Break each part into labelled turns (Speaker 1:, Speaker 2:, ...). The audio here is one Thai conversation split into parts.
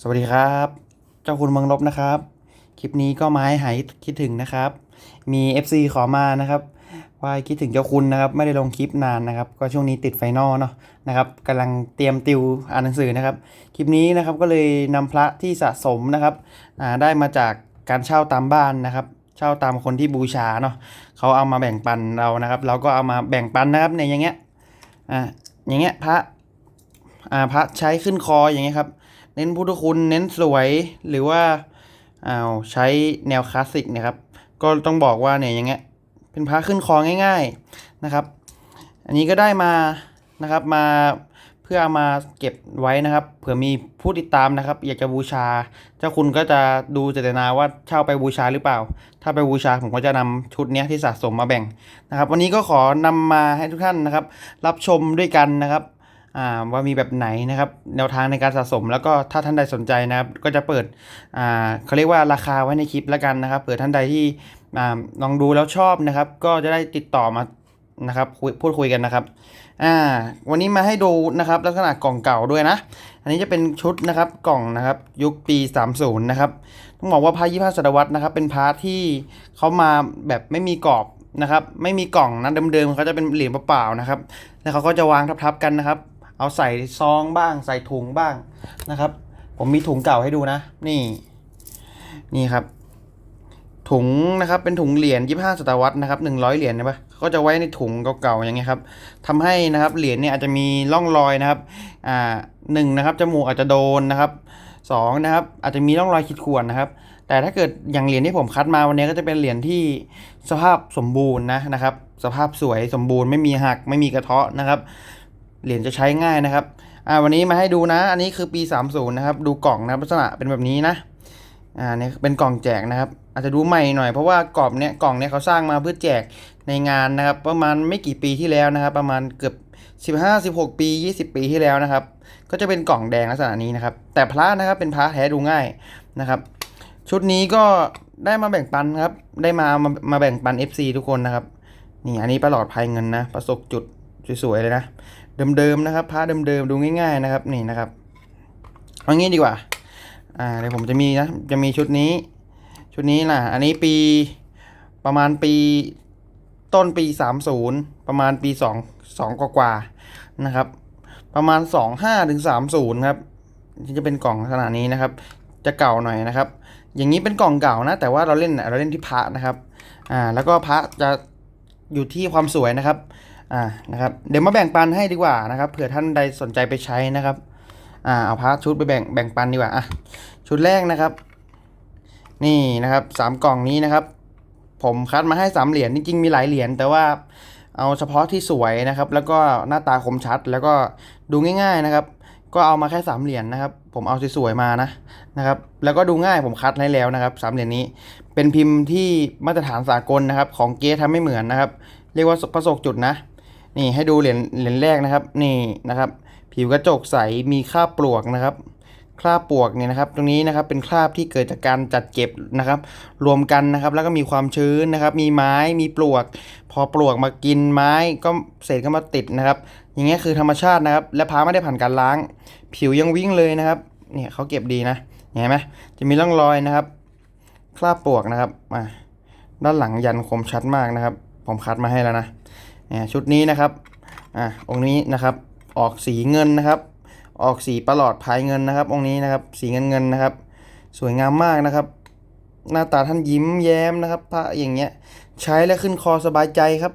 Speaker 1: สวัสดีครับ เจ้าคุณเมืองลบนะครับ คลิปนี้ก็มาให้หายคิดถึงนะครับ มี FC ขอมานะครับ ว่าคิดถึงเจ้าคุณนะครับ ไม่ได้ลงคลิปนานนะครับ ก็ช่วงนี้ติดไฟนอลเนาะนะครับกำลังเตรียมติวอ่านหนังสือนะครับ คลิปนี้นะครับก็เลยนำพระที่สะสมนะครับได้มาจากการเช่าตามบ้านนะครับเช่าตามคนที่บูชาเนาะเขาเอามาแบ่งปันเรานะครับ เราก็เอามาแบ่งปันนะครับในอย่างเงี้ยอ่าอย่างเงี้ยพระอ่าพระใช้ขึ้นคออย่างเงี้ยครับ เน้นพุทธคุณเน้นสวยหรือว่าอ้าวใช้แนวคลาสสิกนะครับ ก็ต้องบอกว่าเนี่ยอย่างเงี้ยเป็นพระขึ้นคอง่าย ๆนะครับ อันนี้ก็ได้มานะครับมาเพื่อเอามาเก็บไว้นะครับเผื่อมีผู้ติดตามนะครับ อยากจะบูชา เจ้าคุณก็จะดูเจตนาว่าเช่าไปบูชาหรือเปล่า ถ้าไปบูชาผมก็จะนำชุดนี้ที่สะสมมาแบ่งนะครับ วันนี้ก็ขอนำมาให้ทุกท่านนะครับ รับชมด้วยกันนะครับ ว่ามีแบบไหนนะครับ แนวทางในการสะสมแล้วก็ถ้าท่านใดสนใจนะครับ ก็จะเปิดเขาเรียกว่าราคาไว้ในคลิปแล้วกันนะครับเผื่อท่านใดที่ลองดูแล้วชอบนะครับ ก็จะได้ติดต่อมานะครับพูดคุยกันนะครับอ่าวันนี้มาให้ดูนะครับลักษณะกล่องเก่าด้วยนะ อันนี้จะเป็นชุดนะครับกล่องนะครับยุคปี 30 นะครับต้องบอกว่าพระยี่ห้าศตวรรษนะครับเป็นพระที่เขามาแบบไม่มีกรอบนะครับ ไม่มีกล่องนะเดิมๆเขาจะเป็นเหรียญเปล่าๆนะครับ แล้วเขาก็จะวางทับๆกันนะครับ เอาใส่ซองบ้างใส่ถุงบ้างนะครับ ผมมีถุงเก่าให้ดูนะ นี่ นี่ครับ ถุงนะครับเป็นถุงเหรียญยี่ห้าศตวรรษนะครับหนึ่งร้อยเหรียญนะปะก็จะไว้ในถุงเก่าๆอย่างเงี้ยครับทำให้นะครับเหรียญเนี่ยอาจจะมีร่องรอยนะครับอ่าหนึ่งนะครับจมูกอาจจะโดนนะครับสองนะครับอาจจะมีร่องรอยขีดข่วนนะครับ แต่ถ้าเกิดอย่างเหรียญที่ผมคัดมาวันนี้ก็จะเป็นเหรียญที่สภาพสมบูรณ์นะนะครับ สภาพสวยสมบูรณ์ไม่มีหักไม่มีกระเทาะนะครับ เหรียญจะใช้ง่ายนะครับ อ่าวันนี้มาให้ดูนะ อันนี้คือปี 30 นะครับ ดูกล่องนะลักษณะเป็นแบบนี้นะ อ่าเนี่ยเป็นกล่องแจกนะครับ อาจจะดูใหม่หน่อยเพราะว่ากรอบเนี้ยกล่องเนี้ยเขาสร้างมาเพื่อแจกในงานนะครับ ประมาณไม่กี่ปีที่แล้วนะครับ ประมาณเกือบ15 16 ปี 20 ปีที่แล้วนะครับ ก็จะเป็นกล่องแดงลักษณะนี้นะครับ แต่พระนะครับเป็นพระแท้ดูง่ายนะครับ ชุดนี้ก็ได้มาแบ่งปันครับ ได้มามามาแบ่งปัน FC ทุกคนนะครับ นี่อันนี้ประหลอดภัยเงินนะ ประสบจุดสวยๆเลยนะ เดิมๆนะครับพระเดิมๆดูง่ายๆนะครับนี่นะครับเอางี้ดีกว่าอ่าเดี๋ยวผมจะมีนะจะมีชุดนี้ ชุดนี้นะอันนี้ปีประมาณปีต้นปี 30 ประมาณปี 2 2กว่าๆนะครับ ประมาณ 25ถึง30ครับจะเป็นกล่องขนาดนี้นะครับ จะเก่าหน่อยนะครับ อย่างนี้เป็นกล่องเก่านะ แต่ว่าเราเล่นเราเล่นที่พระนะครับอ่าแล้วก็พระจะอยู่ที่ความสวยนะครับ อ่านะครับเดี๋ยวมาแบ่งปันให้ดีกว่านะครับเผื่อท่านใดสนใจไปใช้นะครับอ่าเอาพาร์ทชุดไปแบ่งแบ่งปันดีกว่าอะชุดแรกนะครับ นี่นะครับสามกล่องนี้นะครับ ผมคัดมาให้สามเหรียญจริงๆมีหลายเหรียญแต่ว่าเอาเฉพาะที่สวยนะครับ แล้วก็หน้าตาคมชัดแล้วก็ดูง่าย ๆนะครับ ก็เอามาแค่สามเหรียญนะครับ ผมเอาสวยๆมานะนะครับ แล้วก็ดูง่ายผมคัดให้แล้วนะครับสามเหรียญนี้ เป็นพิมพ์ที่มาตรฐานสากลนะครับ ของเกสทำไม่เหมือนนะครับ เรียกว่าประสบจุดนะ นี่ให้ดูเหรียญเหรียญแรกนะครับ นี่นะครับ ผิวกระจกใสมีคราบปลวกนะครับคราบปลวกเนี่ยนะครับ ตรงนี้นะครับเป็นคราบที่เกิดจากการจัดเก็บนะครับ รวมกันนะครับ แล้วก็มีความชื้นนะครับ มีไม้มีปลวก พอปลวกมากินไม้ก็เศษก็มาติดนะครับ อย่างเงี้ยคือธรรมชาตินะครับ และพาไม่ได้ผ่านการล้าง ผิวยังวิ่งเลยนะครับ เนี่ยเขาเก็บดีนะเห็นไหมจะมีร่องรอยนะครับ คราบปลวกนะครับอ่าด้านหลังยันคมชัดมากนะครับ ผมคัดมาให้แล้วนะ เนี่ยชุดนี้นะครับอะองค์นี้นะครับออกสีเงินนะครับ ออกสีประหลอดภายเงินนะครับ องค์นี้นะครับสีเงินเงินนะครับ สวยงามมากนะครับ หน้าตาท่านยิ้มแย้มนะครับพระอย่างเงี้ยใช้แล้วขึ้นคอสบายใจครับ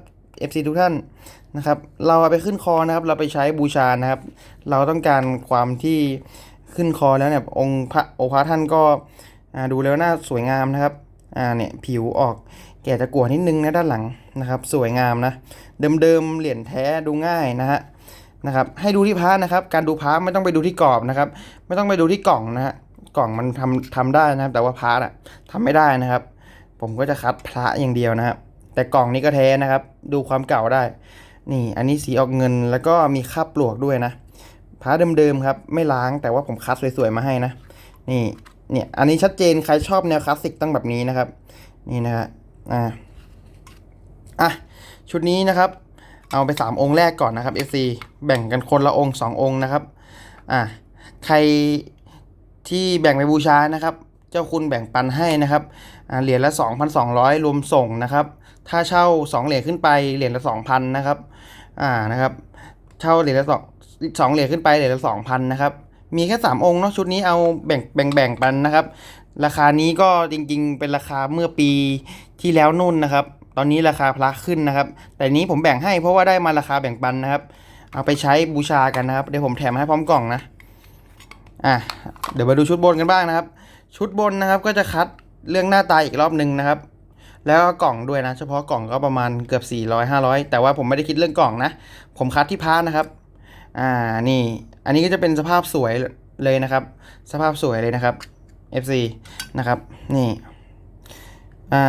Speaker 1: FC ทุกท่านนะครับ เราเอาไปขึ้นคอนะครับ เราไปใช้บูชานะครับ เราต้องการความที่ขึ้นคอแล้วเนี่ยองค์พระองค์พระท่านก็ดูแล้วน่าสวยงามนะครับอ่าเนี่ยผิวออกแก่ตะกั่วนิดนึงนะด้านหลัง นะครับสวยงามนะเดิมๆเหรียญแท้ดูง่ายนะฮะนะครับให้ดูที่พระนะครับ การดูพระไม่ต้องไปดูที่กรอบนะครับ ไม่ต้องไปดูที่กล่องนะฮะกล่องมันทำทำได้นะครับ แต่ว่าพระอะทำไม่ได้นะครับ ผมก็จะคัดพระอย่างเดียวนะครับ แต่กล่องนี้ก็แท้นะครับ ดูความเก่าได้ นี่อันนี้สีออกเงินแล้วก็มีคาบปลวกด้วยนะพระเดิมๆครับ ไม่ล้างแต่ว่าผมคัดสวยๆมาให้นะนี่เนี่ยอันนี้ชัดเจนใครชอบแนวคลาสสิกต้องแบบนี้นะครับ นี่นะฮะอ่า ชุดนี้นะครับ เอาไปสามองค์แรกก่อนนะครับ FC แบ่งกันคนละองค์สององค์นะครับอะใครที่แบ่งไปบูชานะครับ เจ้าคุณแบ่งปันให้นะครับเหรียญละ 2,200 รวมส่งนะครับ ถ้าเช่า 2 เหรียญขึ้นไปเหรียญละ 2,000นะครับอ่านะครับเช่าเหรียญละสองสองเหรียญขึ้นไปเหรียญละ2,000นะครับมีแค่3องค์เนาะชุดนี้เอาแบ่งแบ่งแบ่งปันนะครับ ราคานี้ก็จริงๆ เป็นราคาเมื่อปีที่แล้วนู่นนะครับ ตอนนี้ราคาพระขึ้นนะครับ แต่นี้ผมแบ่งให้เพราะว่าได้มาราคาแบ่งปันนะครับ เอาไปใช้บูชากันนะครับ เดี๋ยวผมแถมให้พร้อมกล่องนะ อะ เดี๋ยวมาดูชุดบนกันบ้างนะครับ ชุดบนนะครับก็จะคัดเรื่องหน้าตาอีกรอบหนึ่งนะครับ แล้วก็กล่องด้วยนะ เฉพาะกล่องก็ประมาณเกือบ 400 500 แต่ว่าผมไม่ได้คิดเรื่องกล่องนะ ผมคัดที่พาร์ทนะครับ อ่า นี่ อันนี้ก็จะเป็นสภาพสวยเลยนะครับ สภาพสวยเลยนะครับ FC นะครับ นี่ อ่า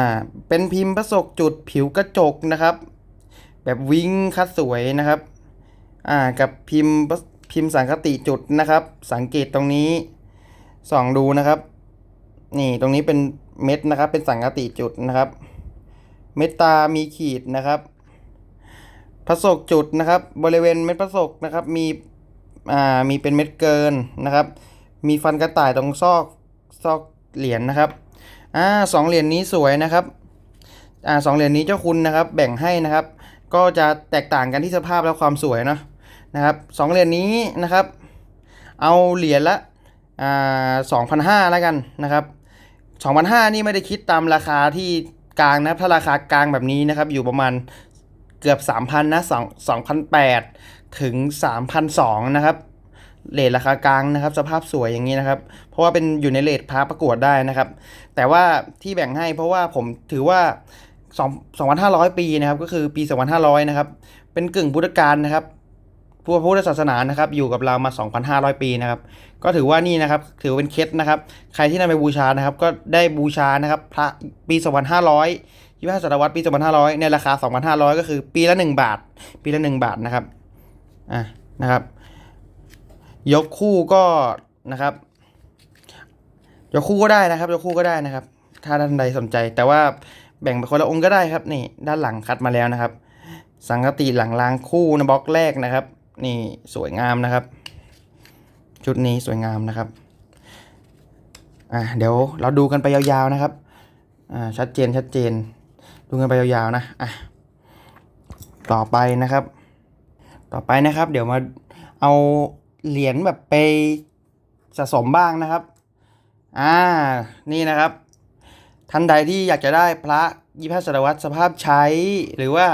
Speaker 1: เป็นพิมพ์ประสกจุดผิวกระจกนะครับ แบบวิ้งคัดสวยนะครับอ่ากับพิมพ์พิมพ์สังคติจุดนะครับ สังเกตตรงนี้ส่องดูนะครับ นี่ตรงนี้เป็นเม็ดนะครับ เป็นสังคติจุดนะครับ เม็ดตามีขีดนะครับผสกจุดนะครับ บริเวณเม็ดผสกนะครับ มีอ่ามีเป็นเม็ดเกินนะครับ มีฟันกระต่ายตรงซอกซอกเหรียญนะครับ อ่าสองเหรียญนี้สวยนะครับอ่าสองเหรียญนี้เจ้าคุณนะครับ แบ่งให้นะครับ ก็จะแตกต่างกันที่สภาพและความสวยเนาะนะครับสองเหรียญนี้นะครับ เอาเหรียญละอ่าสองพันห้าแล้วกันนะครับสองพันห้านี่ไม่ได้คิดตามราคาที่กลางนะถ้าราคากลางแบบนี้นะครับ อยู่ประมาณเกือบสามพันนะสองสองพันแปดถึงสามพันสองนะครับ เลทราคากลางนะครับ สภาพสวยอย่างนี้นะครับ เพราะว่าเป็นอยู่ในเลทพาประกวดได้นะครับ แต่ว่าที่แบ่งให้เพราะว่าผมถือว่า2 2,500 ปีนะครับ ก็คือปี 2,500 นะครับ เป็นกึ่งพุทธกาลนะครับพวกพุทธศาสนานะครับ อยู่กับเรามา 2,500 ปีนะครับ ก็ถือว่านี่นะครับ ถือเป็นเคล็ดนะครับ ใครที่นำไปบูชานะครับ ก็ได้บูชานะครับพระปี 2,500 25ศตวรรษปี 2,500 ในราคา 2,500 ก็คือปีละ 1 บาท ปีละ 1 บาทนะครับ อะ นะครับ ยกคู่ก็นะครับยกคู่ก็ได้นะครับยกคู่ก็ได้นะครับ ถ้าท่านใดสนใจ แต่ว่าแบ่งไปคนละองค์ก็ได้ครับ นี่ ด้านหลังคัดมาแล้วนะครับ สังกติหลังล้างคู่ในบล็อกแรกนะครับ นี่สวยงามนะครับ ชุดนี้สวยงามนะครับอะเดี๋ยวเราดูกันไปยาวๆนะครับอ่าชัดเจนชัดเจน ดูกันไปยาวๆนะอะต่อไปนะครับ ต่อไปนะครับ เดี๋ยวมาเอา เหรียญแบบไปสะสมบ้างนะครับ อ่า นี่นะครับ ท่านใดที่อยากจะได้พระยี่ห้าศตวรรสภาพใช้ หรือว่า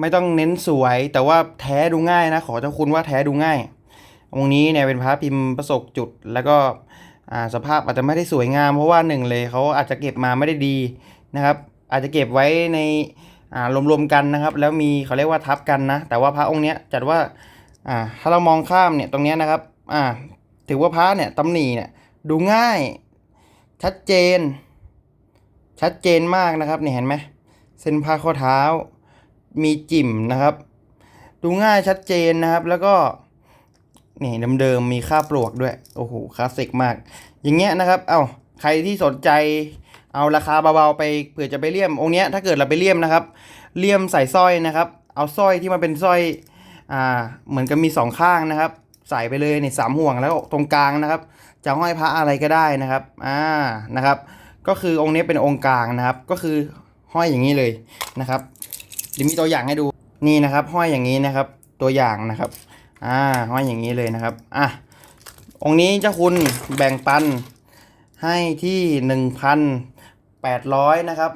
Speaker 1: ไม่ต้องเน้นสวยแต่ว่าแท้ดูง่ายนะ ขอเจ้าคุณว่าแท้ดูง่าย องค์นี้เนี่ยเป็นพระพิมพ์ประสกจุด แล้วก็อ่าสภาพอาจจะไม่ได้สวยงาม เพราะว่าหนึ่งเลยเขาอาจจะเก็บมาไม่ได้ดีนะครับ อาจจะเก็บไว้ในอ่ารวมๆกันนะครับ แล้วมีเขาเรียกว่าทับกันนะ แต่ว่าพระองค์เนี้ยจัดว่า อ่าถ้าเรามองข้ามเนี่ยตรงเนี้ยนะครับอ่าถือว่าพระเนี่ยตำหนิเนี่ยดูง่ายชัดเจน ชัดเจนมากนะครับเนี่ยเห็นไหมเส้นผ้าข้อเท้ามีจิ่มนะครับ ดูง่ายชัดเจนนะครับ แล้วก็นี่เดิมๆมีค่าปลวกด้วยโอ้โหคลาสสิกมาก อย่างเงี้ยนะครับ เอา้าใครที่สนใจเอาราคาเบาๆไปเผื่อจะไปเลี่ยมองเนี้ยถ้าเกิดเราไปเลี่ยมนะครับ เลี่ยมใส่สร้อยนะครับ เอาสร้อยที่มันเป็นสร้อย อ่าเหมือนกับมีสองข้างนะครับ ใส่ไปเลยในสามห่วงแล้วตรงกลางนะครับ จะห้อยพระอะไรก็ได้นะครับอ่านะครับ ก็คือองค์นี้เป็นองค์กลางนะครับ ก็คือห้อยอย่างนี้เลยนะครับเดี๋ยวมีตัวอย่างให้ดูนี่นะครับห้อยอย่างนี้นะครับ ตัวอย่างนะครับอ่าห้อยอย่างนี้เลยนะครับอะองค์นี้เจ้าคุณแบ่งปันให้ที่หนึ่งพันแปดร้อยนะครับ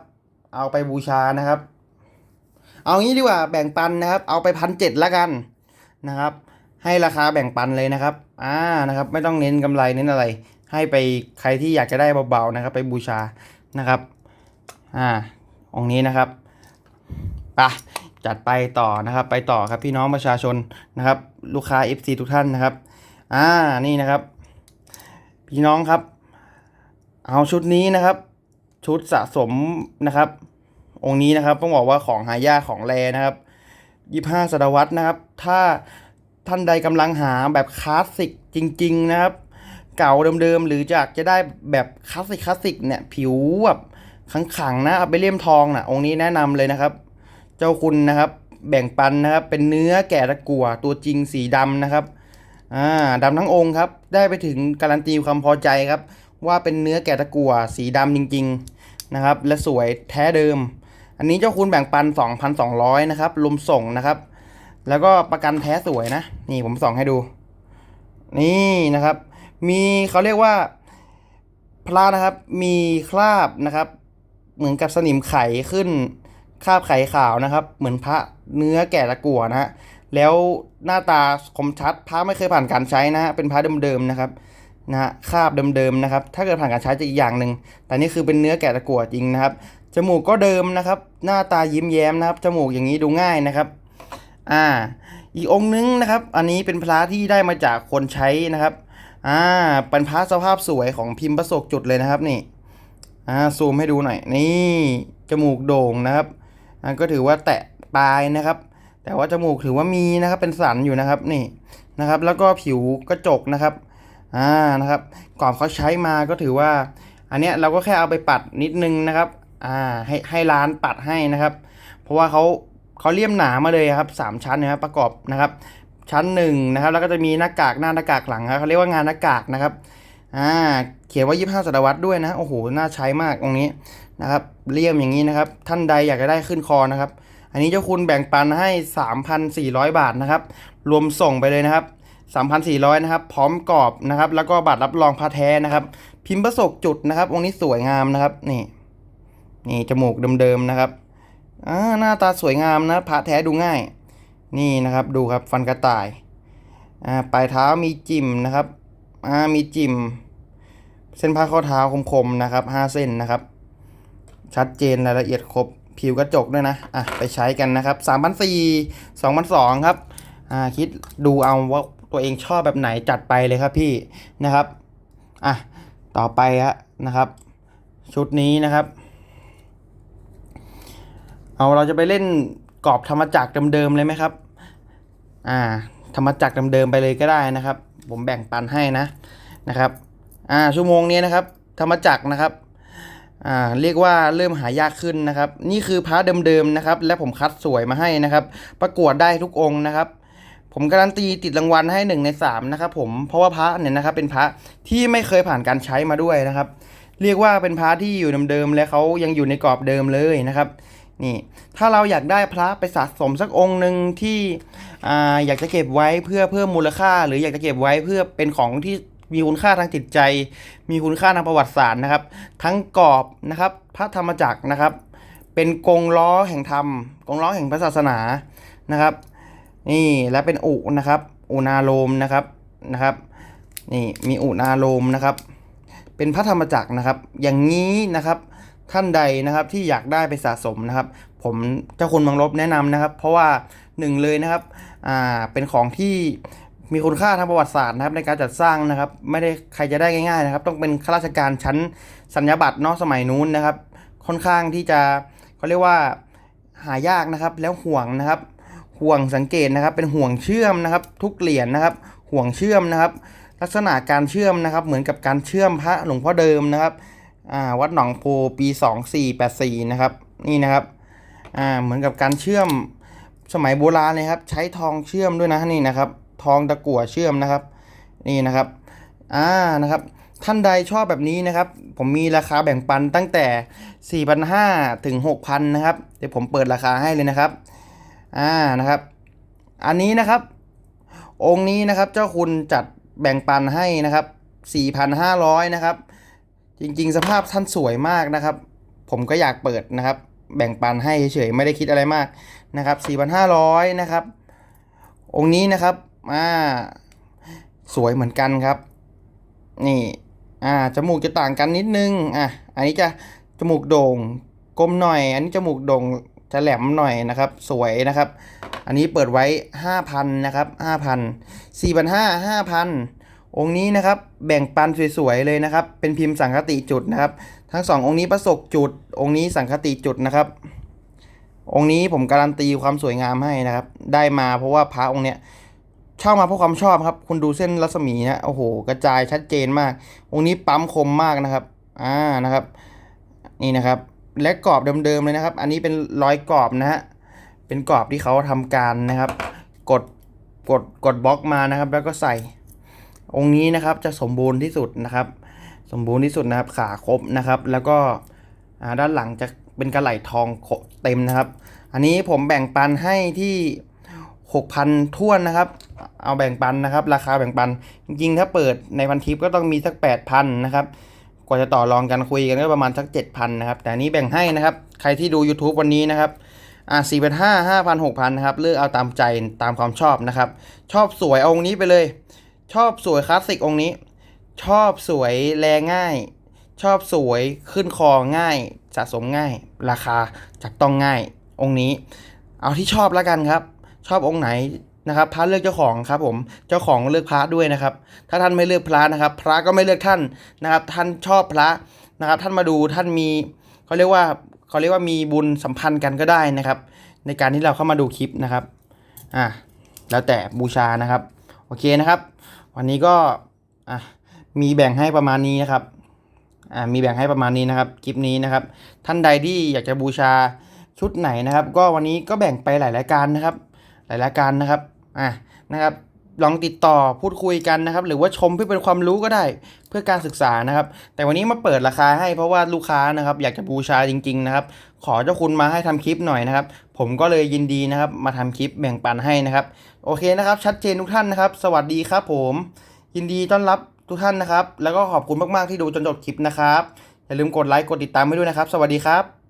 Speaker 1: เอาไปบูชานะครับ เอางี้ดีกว่าแบ่งปันนะครับ เอาไปพันเจ็ดละกันนะครับ ให้ราคาแบ่งปันเลยนะครับ อ่านะครับ ไม่ต้องเน้นกำไรเน้นอะไร ให้ไปใครที่อยากจะได้เบาๆนะครับ ไปบูชานะครับ อ่าองค์นี้นะครับไปะจัดไปต่อนะครับ ไปต่อครับพี่น้องประชาชนนะครับ ลูกค้า FC ทุกท่านนะครับ อ่านี่นะครับ พี่น้องครับ เอาชุดนี้นะครับ ชุดสะสมนะครับ องค์นี้นะครับต้องบอกว่าของหายากของแรนะครับยี่ห้าศตวรรษนะครับ ถ้าท่านใดกำลังหาแบบคลาสสิกจริง ๆ นะครับ เก่าเดิมๆหรืออยากจะได้แบบคลาสสิกคลาสสิกเนี่ยผิวแบบขังๆนะเอาไปเลี่ยมทองนะองค์นี้แนะนำเลยนะครับ เจ้าคุณนะครับ แบ่งปันนะครับ เป็นเนื้อแกะตะกั่วตัวจริงสีดำนะครับอ่าดำทั้งองค์ครับ ได้ไปถึงการันตีความพอใจครับ ว่าเป็นเนื้อแกะตะกั่วสีดำจริง ๆนะครับ และสวยแท้เดิม อันนี้เจ้าคุณแบ่งปัน 2,200 นะครับรวมส่งนะครับ แล้วก็ประกันแท้สวยนะ นี่ผมส่องให้ดู นี่นะครับ มีเขาเรียกว่าพระนะครับ มีคราบนะครับ เหมือนกับสนิมไขขึ้นคราบไขขาวนะครับ เหมือนพระเนื้อแก่ตะกั่วนะฮะแล้วหน้าตาคมชัดพระไม่เคยผ่านการใช้นะฮะเป็นพระเดิมๆนะครับนะฮะคราบเดิมๆนะครับ ถ้าเกิดผ่านการใช้จะอีกอย่างหนึ่งแต่นี่คือเป็นเนื้อแกะตะกั่วจริงนะครับ จมูกก็เดิมนะครับ หน้าตายิ้มแย้มนะครับ จมูกอย่างนี้ดูง่ายนะครับ อ่า อีกองค์นึงนะครับ อันนี้เป็นพระที่ได้มาจากคนใช้นะครับ อ่า เป็นพระสภาพสวยของพิมพ์ประสกจุดเลยนะครับนี่ อ่า ซูมให้ดูหน่อย นี่ จมูกโด่งนะครับอ่าก็ถือว่าแตะปลายนะครับ แต่ว่าจมูกถือว่ามีนะครับ เป็นสันอยู่นะครับ นี่ นะครับ แล้วก็ผิวกระจกนะครับ อ่า นะครับ ก่อนเขาใช้มาก็ถือว่า อันเนี้ยเราก็แค่เอาไปปัดนิดนึงนะครับ อ่าให้ให้ร้านปัดให้นะครับ เพราะว่าเขาเขาเลี่ยมหนามาเลยครับสามชั้นนะครับประกอบนะครับ ชั้นหนึ่งนะครับ แล้วก็จะมีหน้ากากหน้าหน้ากากหลังครับเขาเรียกว่างานหน้ากากนะครับอ่าเขียนว่า25ศตวรรษด้วยนะโอ้โหน่าใช้มากตรงนี้นะครับเลี่ยมอย่างนี้นะครับ ท่านใดอยากจะได้ขึ้นคอนะครับ อันนี้เจ้าคุณแบ่งปันให้ 3,400 บาทนะครับ รวมส่งไปเลยนะครับ 3,400นะครับ พร้อมกรอบนะครับ แล้วก็บัตรรับรองพระแท้นะครับ พิมพ์ประสกจุดนะครับองค์นี้สวยงามนะครับนี่ นี่จมูกเดิมๆนะครับอ่าหน้าตาสวยงามนะพระแท้ดูง่าย นี่นะครับดูครับฟันกระต่ายอ่าปลายเท้ามีจิ่มนะครับอ่ามีจิ่มเส้นผ้าข้อเท้าคมๆนะครับห้าเส้นนะครับ ชัดเจนรายละเอียดครบผิวกระจกด้วยนะ อะ ไปใช้กันนะครับสามพันสี่สองพันสองครับ อ่า คิดดูเอาว่าตัวเองชอบแบบไหนจัดไปเลยครับพี่ นะครับ อะ ต่อไปฮะนะครับ ชุดนี้นะครับ เอาเราจะไปเล่นกรอบธรรมจักรเดิมๆเลยไหมครับ อ่า ธรรมจักรเดิมๆไปเลยก็ได้นะครับ ผมแบ่งปันให้นะนะครับ อ่าชั่วโมงนี้นะครับ ธรรมจักรนะครับ อ่าเรียกว่าเริ่มหายากขึ้นนะครับ นี่คือพระเดิมๆนะครับ และผมคัดสวยมาให้นะครับ ประกวดได้ทุกองค์นะครับผมการันตีติดรางวัลให้หนึ่งในสามนะครับผมเพราะว่าพระเนี่ยนะครับเป็นพระที่ไม่เคยผ่านการใช้มาด้วยนะครับ เรียกว่าเป็นพระที่อยู่เดิมๆและเขายังอยู่ในกรอบเดิมเลยนะครับ นี่ถ้าเราอยากได้พระไปสะสมสักองค์หนึ่งที่ออยากจะเก็บไว้เพื่อเพิ่มมูลค่า หรืออยากจะเก็บไว้เพื่อเป็นของที่มีคุณค่าทางจิตใจ มีคุณค่าทางประวัติศาสตร์นะครับ ทั้งกรอบนะครับ พระธรรมจักรนะครับ เป็นกงล้อแห่งธรรม กงล้อแห่งพระศาสนานะครับ นี่และเป็นอุนะครับ อุนาโลมนะครับนะครับ นี่มีอุนาโลมนะครับ เป็นพระธรรมจักรนะครับ อย่างนี้นะครับ ท่านใดนะครับที่อยากได้ไปสะสมนะครับ ผมเจ้าคุณบางลบแนะนำนะครับ เพราะว่าหนึ่งเลยนะครับอ่าเป็นของที่มีคุณค่าทางประวัติศาสตร์นะครับในการจัดสร้างนะครับ ไม่ได้ใครจะได้ง่าย ๆ นะครับ ต้องเป็นข้าราชการชั้นสัญญาบัตรเนาะสมัยนู้นนะครับ ค่อนข้างที่จะเขาเรียกว่าหายากนะครับ แล้วห่วงนะครับ ห่วงสังเกตนะครับ เป็นห่วงเชื่อมนะครับ ทุกเหรียญนะครับ ห่วงเชื่อมนะครับ ลักษณะการเชื่อมนะครับ เหมือนกับการเชื่อมพระหลวงพ่อเดิมนะครับ อ่าวัดหนองโพปี2484นะครับ นี่นะครับอ่าเหมือนกับการเชื่อมสมัยโบราณเลยครับ ใช้ทองเชื่อมด้วยนะนี่นะครับ ทองตะกั่วเชื่อมนะครับ นี่นะครับอ่านะครับ ท่านใดชอบแบบนี้นะครับ ผมมีราคาแบ่งปันตั้งแต่ 4,500ถึง6,000นะครับ เดี๋ยวผมเปิดราคาให้เลยนะครับอ่านะครับ อันนี้นะครับ องค์นี้นะครับเจ้าคุณจัดแบ่งปันให้นะครับ 4,500นะครับ จริง ๆ สภาพท่านสวยมากนะครับ ผมก็อยากเปิดนะครับ แบ่งปันให้เฉยๆไม่ได้คิดอะไรมากนะครับ4,500นะครับ องค์นี้นะครับอ่าสวยเหมือนกันครับ นี่อ่าจมูกจะต่างกันนิดนึงอะอันนี้จะจมูกโด่งกลมหน่อย อันนี้จมูกโด่งจะแหลมหน่อยนะครับ สวยนะครับ อันนี้เปิดไว้ 5,000นะครับ5,000 4,500 5,000 องค์นี้นะครับแบ่งปันสวยๆเลยนะครับ เป็นพิมพ์สังคติจุดนะครับ ทั้งสององค์นี้ประสบจุด องค์นี้สังคติจุดนะครับ องค์นี้ผมการันตีความสวยงามให้นะครับ ได้มาเพราะว่าพระองค์เนี้ยเช่ามาเพราะความชอบครับ คุณดูเส้นรัศมีนะโอ้โห กระจายชัดเจนมาก องค์นี้ปั๊มคมมากนะครับอ่านะครับ นี่นะครับ และกรอบเดิมๆเลยนะครับ อันนี้เป็นรอยกรอบนะฮะเป็นกรอบที่เขาทำการนะครับ กดกดกดบล็อกมานะครับ แล้วก็ใส่ องค์นี้นะครับจะสมบูรณ์ที่สุดนะครับ สมบูรณ์ที่สุดนะครับ ขาครบนะครับ แล้วก็ด้านหลังจะเป็นกระไหล่ทองเต็มนะครับ อันนี้ผมแบ่งปันให้ที่6,000ท้วนนะครับ เอาแบ่งปันนะครับ ราคาแบ่งปัน จริงๆ ถ้าเปิดในพันทิปก็ต้องมีสัก8,000นะครับ กว่าจะต่อรองกันคุยกันก็ประมาณสัก7,000นะครับ แต่นี้แบ่งให้นะครับ ใครที่ดู YouTube วันนี้นะครับ อ่าสี่พันห้าห้าพันหกพันนะครับ เลือกเอาตามใจตามความชอบนะครับ ชอบสวยเอาองนี้ไปเลย ชอบสวยคลาสสิกองค์นี้ ชอบสวยแลง่าย ชอบสวยขึ้นคอง่ายสะสมง่าย ราคาจับต้องง่ายองค์นี้ เอาที่ชอบแล้วกันครับ ชอบองค์ไหนนะครับพระเลือกเจ้าของครับผมเจ้าของเลือกพระด้วยนะครับ ถ้าท่านไม่เลือกพระนะครับ พระก็ไม่เลือกท่านนะครับ ท่านชอบพระนะครับ ท่านมาดูท่านมีเขาเรียกว่าเขาเรียกว่ามีบุญสัมพันธ์กันก็ได้นะครับ ในการที่เราเข้ามาดูคลิปนะครับอะแล้วแต่บูชานะครับ โอเคนะครับ วันนี้ก็อะมีแบ่งให้ประมาณนี้นะครับอ่ามีแบ่งให้ประมาณนี้นะครับคลิปนี้นะครับ ท่านใดที่อยากจะบูชาชุดไหนนะครับ ก็วันนี้ก็แบ่งไปหลายรายการนะครับ หลายรายการนะครับอะนะครับลองติดต่อพูดคุยกันนะครับ หรือว่าชมเพื่อเป็นความรู้ก็ได้เพื่อการศึกษานะครับ แต่วันนี้มาเปิดราคาให้เพราะว่าลูกค้านะครับ อยากจะบูชาจริง ๆ นะครับ ขอเจ้าคุณมาให้ทำคลิปหน่อยนะครับ ผมก็เลยยินดีนะครับ มาทำคลิปแบ่งปันให้นะครับ โอเคนะครับ ชัดเจนทุกท่านนะครับ สวัสดีครับผม ยินดีต้อนรับทุกท่านนะครับ แล้วก็ขอบคุณมาก ๆ ที่ดูจนจบคลิปนะครับ อย่าลืมกดไลค์กดติดตามให้ด้วยนะครับ สวัสดีครับ